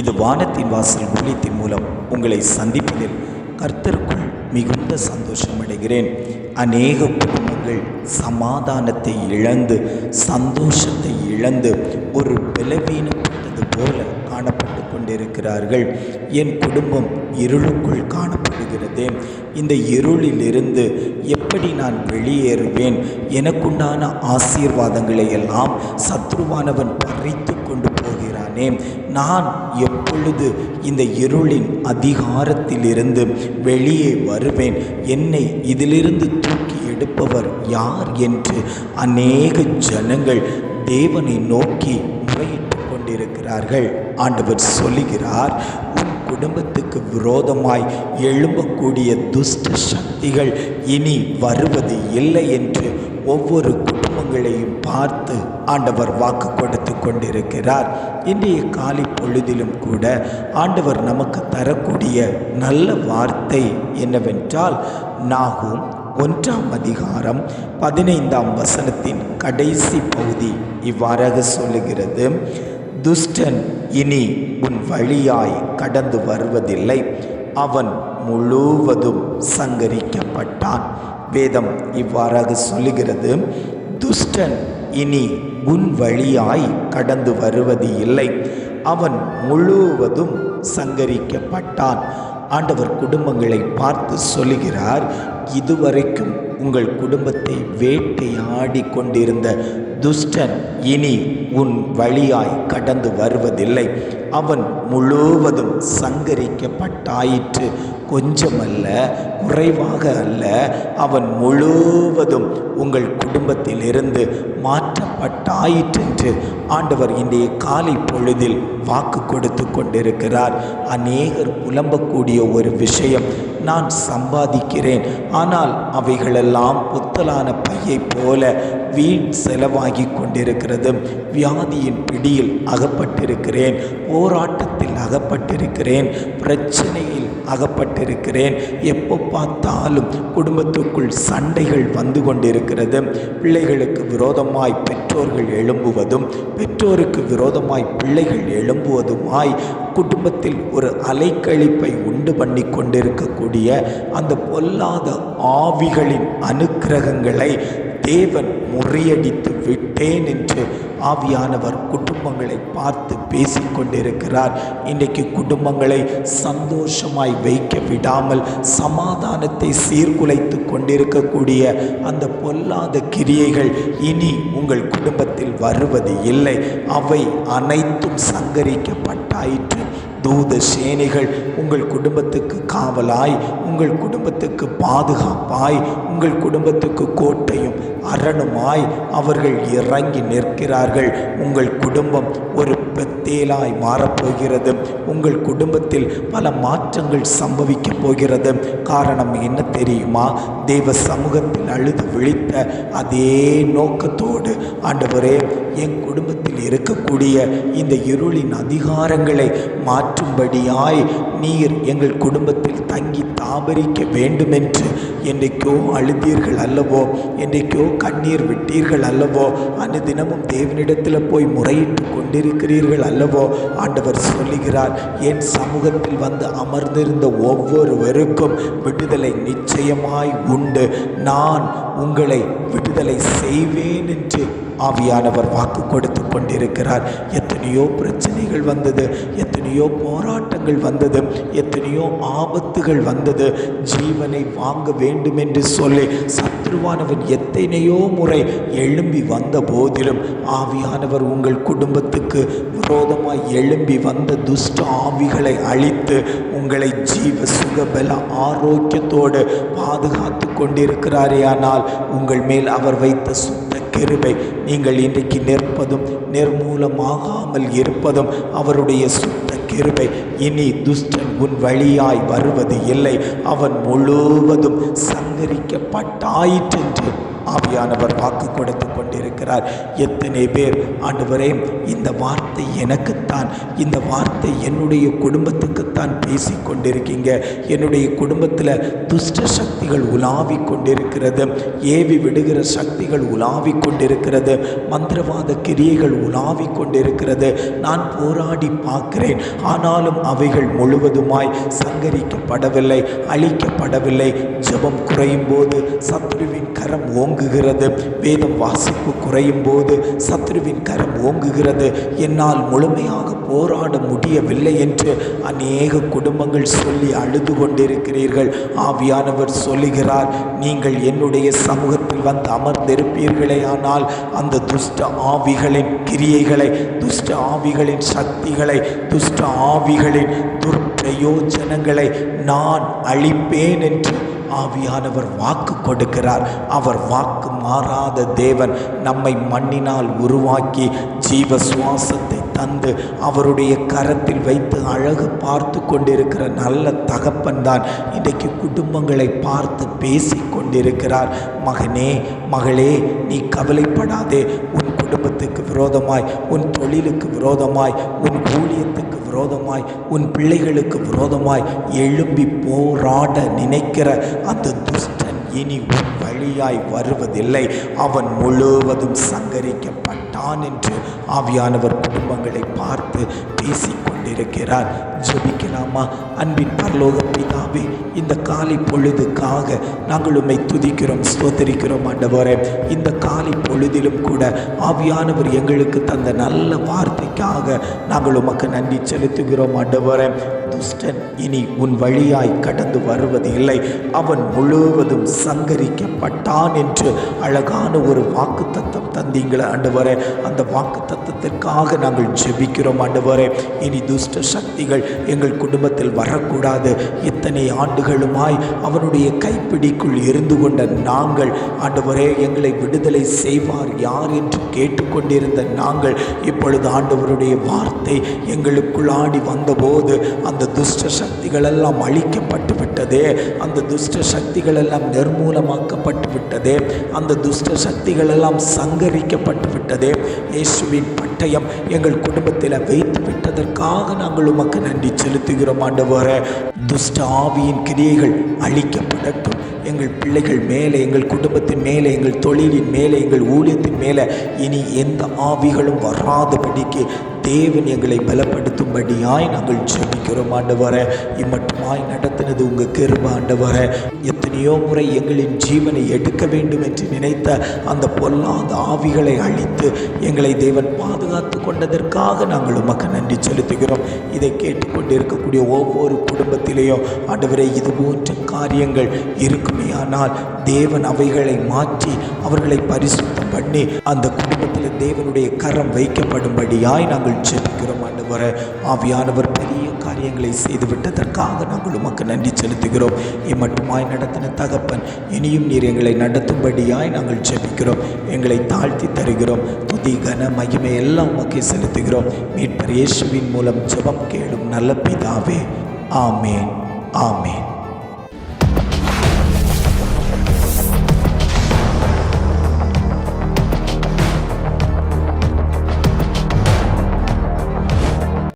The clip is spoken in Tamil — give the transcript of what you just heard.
இது வானத்தின் வாசல் ஊழியத்தின் மூலம் உங்களை சந்திப்பதில் கர்த்தருக்குள் மிகுந்த சந்தோஷம் அடைகிறேன். அநேக குடும்பங்கள் சமாதானத்தை இழந்து சந்தோஷத்தை இழந்து ஒரு பலவீனப்பட்டது போல காணப்பட்டு கொண்டிருக்கிறார்கள். என் குடும்பம் இருளுக்குள் காணப்படுகிறது. இந்த இருளிலிருந்து எப்படி நான் வெளியேறுவேன்? எனக்குண்டான ஆசீர்வாதங்களை எல்லாம் சத்ருவானவன் பறித்து கொண்டு நான் எப்பொழுது இந்த இருளின் அதிகாரத்திலிருந்து வெளியே வருவேன் என்னை இதிலிருந்து தூக்கி எடுப்பவர் யார் என்று அநேக ஜனங்கள் தேவனை நோக்கி முறையிட்டு கொண்டிருக்கிறார்கள் ஆண்டவர் சொல்லுகிறார் உன் குடும்பத்துக்கு விரோதமாய் எழும்பக்கூடிய துஷ்ட சக்திகள் இனி வருவது இல்லை என்று ஒவ்வொரு பார்த்து ஆண்டவர் வாக்கு கொடுத்து கொண்டிருக்கிறார். இன்றைய காலை பொழுதிலும் கூட ஆண்டவர் நமக்கு தரக்கூடிய நல்ல வார்த்தை என்னவென்றால் நாகும் ஒன்றாம் அதிகாரம் பதினைந்தாம் வசனத்தின் கடைசி பகுதி இவ்வாறாக சொல்லுகிறது. துஷ்டன் இனி உன் வழியாய் கடந்து வருவதில்லை. அவன் முழுவதும் சங்கரிக்கப்பட்டான். வேதம் இவ்வாறாக சொல்லுகிறது. துஷ்டன் இனி உன் வழியாய் கடந்து வருவது இல்லை அவன் முழுவதும் சங்கரிக்கப்பட்டான். ஆண்டவர் குடும்பங்களை பார்த்து சொல்லுகிறார் இதுவரைக்கும் உங்கள் குடும்பத்தை வேட்டையாடி கொண்டிருந்த துஷ்டன் இனி உன் வழியாய் கடந்து வருவதில்லை. அவன் முழுவதும் சங்கரிக்கப்பட்டாயிற்று. கொஞ்சமல்ல குறைவாக அல்ல. அவன் முழுவதும் உங்கள் குடும்பத்திலிருந்து மாற்றப்பட்டாயிற்றென்று ஆண்டவர் இன்றைய காலை பொழுதில் வாக்கு கொடுத்து கொண்டிருக்கிறார். அநேகர் புலம்பக்கூடிய ஒரு விஷயம் நான் சம்பாதிக்கிறேன். ஆனால் அவைகளெல்லாம் புத்தலான பையை போல வீண் செலவாகி கொண்டிருக்கிறது. வியாதியின் பிடியில் அகப்பட்டிருக்கிறேன். போராட்டத்தில் அகப்பட்டிருக்கிறேன். பிரச்சனையில் அகப்பட்டிருக்கிறேன். எப்போ பார்த்தாலும் குடும்பத்துக்குள் சண்டைகள் வந்து கொண்டிருக்கிறது. பிள்ளைகளுக்கு விரோதமாய் பெற்றோர்கள் எழும்புவதும் பெற்றோருக்கு விரோதமாய் பிள்ளைகள் எழும்புவதுமாய் குடும்பத்தில் ஒரு அலைக்கழிப்பை உண்டு பண்ணி கொண்டிருக்கக்கூடிய அந்த பொல்லாத ஆவிகளின் அனுக்கிரகங்களை தேவன் முறியடித்து விட்டேன் என்று ஆவியானவர் குடும்பங்களை பார்த்து பேசிக்கொண்டிருக்கிறார். இன்றைக்கு குடும்பங்களை சந்தோஷமாய் வைக்க விடாமல் சமாதானத்தை சீர்குலைத்து கொண்டிருக்கக்கூடிய அந்த பொல்லாத கிரியைகள் இனி உங்கள் குடும்பத்தில் வருவது இல்லை. அவை அனைத்தும் சங்கரிக்கப்பட்டாயிற்று. தூத சேனைகள் உங்கள் குடும்பத்துக்கு காவலாய் உங்கள் குடும்பத்துக்கு பாதுகாப்பாய் உங்கள் குடும்பத்துக்கு கோட்டையும் அரணுமாய் அவர்கள் இறங்கி நிற்கிறார்கள். உங்கள் குடும்பம் ஒரு தேலாய் மாறப்போகிறது. உங்கள் குடும்பத்தில் பல மாற்றங்கள் சம்பவிக்க போகிறது. காரணம் என்ன தெரியுமா? தேவ சமூகத்தில் அழுது விழித்த அதே நோக்கத்தோடு ஆண்டவரே என் குடும்பத்தில் இருக்கக்கூடிய இந்த இருளின் அதிகாரங்களை மாற்றும்படியாய் நீர் எங்கள் குடும்பத்தில் தங்கி தாபரிக்க வேண்டுமென்று என்றைக்கோ அழுதீர்கள் அல்லவோ? என்றைக்கோ கண்ணீர் விட்டீர்கள் அல்லவோ? அனுதினமும் தேவனிடத்தில் போய் முறையிட்டு கொண்டிருக்கிறீர்கள் அல்லவோ ஆண்டவர் சொல்லுகிறார் என் சமூகத்தில் வந்து அமர்ந்திருந்த ஒவ்வொருவருக்கும் விடுதலை நிச்சயமாய் உண்டு. நான் உங்களை விடுதலை செய்வேன் என்று ஆவியானவர் வாக்கு கொடுத்து கொண்டிருக்கிறார். எத்தனையோ பிரச்சனைகள் வந்தது எத்தனையோ போராட்டங்கள் வந்தது எத்தனையோ ஆபத்துகள் வந்தது. ஜீவனை வாங்க வேண்டும் என்று சொல்லி சத்ருவானவன் எத்தனையோ முறை எழும்பி வந்த போதிலும் ஆவியானவர் உங்கள் குடும்பத்துக்கு விரோதமாய் எழும்பி வந்த துஷ்ட ஆவிகளை அழித்து உங்களை ஜீவ சுகபல ஆரோக்கியத்தோடு பாதுகாத்து கொண்டிருக்கிறாரே ஆனால் உங்கள் மேல் அவர் வைத்த சுத்த கிருபை நீங்கள் இன்றைக்கு நிற்பதும் நிர்மூலமாகாமல் இருப்பதும் அவருடைய சுத்த கிருபை. இனி துஷ்டன் உன் வழியாய் வருவது இல்லை. அவன் முழுவதும் சங்கரிக்கப்பட்டாயிற்றென்று ஆவியானவர் வாக்கு கொடுத்து கொண்டிருக்கிறார். எத்தனை பேர் ஆண்டவரே இந்த வார்த்தை எனக்குத்தான் இந்த வார்த்தை என்னுடைய குடும்பத்துக்குத்தான் பேசி கொண்டிருக்கீங்க. என்னுடைய குடும்பத்தில் துஷ்ட சக்திகள் உலாவி கொண்டிருக்கிறது. ஏவி விடுகிற சக்திகள் உலாவி கொண்டிருக்கிறது. மந்திரவாத கிரியைகள் உலாவி கொண்டிருக்கிறது. நான் போராடி பார்க்கிறேன். ஆனாலும் அவைகள் முழுவதுமாய் சங்கரிக்கப்படவில்லை அழிக்கப்படவில்லை. ஜெபம் குறையும் போது சத்ருவின் கரம் ஓங்குகிறது. வேதம் வாசிப்பு குறையும் போது சத்ருவின் கரம் ஓங்குகிறது. என்னால் முழுமையாக போராட முடியவில்லை என்று அநேக குடும்பங்கள் சொல்லி அழுது கொண்டிருக்கிறீர்கள். ஆவியானவர் சொல்லுகிறார் நீங்கள் என்னுடைய சமூகத்தில் வந்து அமர்ந்திருப்பீர்களே ஆனால் அந்த துஷ்ட ஆவிகளின் கிரியைகளை துஷ்ட ஆவிகளின் சக்திகளை துஷ்ட ஆவிகளின் துர்ப்பிரயோஜனங்களை நான் அழிப்பேன் என்று ஆவியானவர் வாக்கு கொடுக்கிறார். அவர் வாக்கு மாறாத தேவன் நம்மை மண்ணினால் உருவாக்கி ஜீவ சுவாசத்தை தந்து அவருடைய கரத்தில் வைத்து அழகு பார்த்து கொண்டிருக்கிற நல்ல தகப்பன்தான் இன்றைக்கு குடும்பங்களை பார்த்து பேசி கொண்டிருக்கிறார். மகனே மகளே நீ கவலைப்படாதே. உன் குடும்பத்துக்கு விரோதமாய் உன் தொழிலுக்கு விரோதமாய் உன் ஊழியத்துக்கு விரோதமாய் உன் பிள்ளைகளுக்கு விரோதமாய் எழும்பி போராட நினைக்கிற அந்த துஷ்டன் இனி உன் வழியாய் வருவதில்லை. அவன் முழுவதும் சங்கரிக்கப்பட்டான் என்று ஆவியானவர் குடும்பங்களை பார்த்து பேசிக்கொண்டிருக்கிறார். ஜெபிக்கலாமா? அன்பின் பரலோக ஆண்டவரே இந்த காலை பொழுதுக்காக நாங்கள் உம்மை துதிக்கிறோம் ஸ்தோத்தரிக்கிறோம் ஆண்டவரே. இந்த காலை பொழுதிலும் கூட ஆவியானவர் எங்களுக்கு தந்த நல்ல வார்த்தைக்காக நாங்கள் உமக்கு நன்றி செலுத்துகிறோம் ஆண்டவரே. துஷ்டன் இனி உன் வழியாய் கடந்து வருவது இல்லை அவன் முழுவதும் சங்கரிக்கப்பட்டான் என்று அழகான ஒரு வாக்கு தத்தம் தந்தீங்களே ஆண்டவரே. அந்த வாக்கு தத்தத்திற்காக நாங்கள் ஜெபிக்கிறோம் ஆண்டவரே. இனி துஷ்ட சக்திகள் எங்கள் குடும்பத்தில் வரக்கூடாது. இத்தனை ஆண்டுகளுமாய் அவனுடைய கைப்பிடிக்குள் இருந்து கொண்ட நாங்கள் ஆண்டவரே எங்களை விடுதலை செய்வார் யார் என்று கேட்டுக்கொண்டிருந்த நாங்கள் இப்பொழுது ஆண்டவருடைய வார்த்தை எங்களுக்குள் ஆடி வந்தபோது அந்த துஷ்ட சக்திகளெல்லாம் அழிக்கப்பட்டு விட்டதே அந்த துஷ்ட சக்திகள் எல்லாம் நிர்மூலமாக்கப்பட்டு விட்டதே அந்த துஷ்ட சக்திகளெல்லாம் சங்கரிக்கப்பட்டு விட்டதே. இயேசுவின் பட்டயம் எங்கள் குடும்பத்தில் வைத்து விட்டதற்காக நாங்கள் உமக்கு நன்றி செலுத்துகிறோம் ஆண்டவரே. துஷ்ட ஆவியின் கிரியைகள் அழிக்கப்படட்டும். எங்கள் பிள்ளைகள் மேலே எங்கள் குடும்பத்தின் மேலே எங்கள் தொழிலின் மேலே எங்கள் ஊழியத்தின் மேலே இனி எந்த ஆவிகளும் வராதபடிக்கு தேவன் எங்களை பலப்படுத்தும்படியாய் நாங்கள் ஜெபிக்கிறோம் ஆண்டவரே. இம்மட்டுமாய் நடத்தினது உங்கள் கிருப ஆண்டவரே. எத்தனையோ முறை எங்களின் ஜீவனை எடுக்க வேண்டும் என்று நினைத்த அந்த பொல்லாத ஆவிகளை அழித்து எங்களை தேவன் பாதுகாத்து கொண்டதற்காக நாங்கள் உமக்கு நன்றி செலுத்துகிறோம். இதை கேட்டுக்கொண்டிருக்கக்கூடிய ஒவ்வொரு குடும்பத்திலேயும் அடுவரை இது போன்ற காரியங்கள் இருக்குமே. ஆனால் தேவன் அவைகளை மாற்றி அவர்களை பரிசுத்தம் பண்ணி அந்த குடும்பத்தில் தேவனுடைய கரம் வைக்கப்படும்படியாய் நாங்கள் ஜெபிக்கிறோம் ஆண்டவரே. ஆவியானவர் பெரிய காரியங்களை செய்துவிட்டதற்காக நாங்கள் உமக்கு நன்றி செலுத்துகிறோம். இம்மட்டுமாய் நடத்தின தகப்பன் இனியும் நீர் எங்களை நடத்தும்படியாய் நாங்கள் ஜெபிக்கிறோம். எங்களை தாழ்த்தி தருகிறோம். துதி கன மகிமை எல்லாம் உமக்கு செலுத்துகிறோம். மீட்பர் இயேசுவின் மூலம் ஜெபம் கேளும் நல்ல பிதாவே. ஆமேன். ஆமேன்.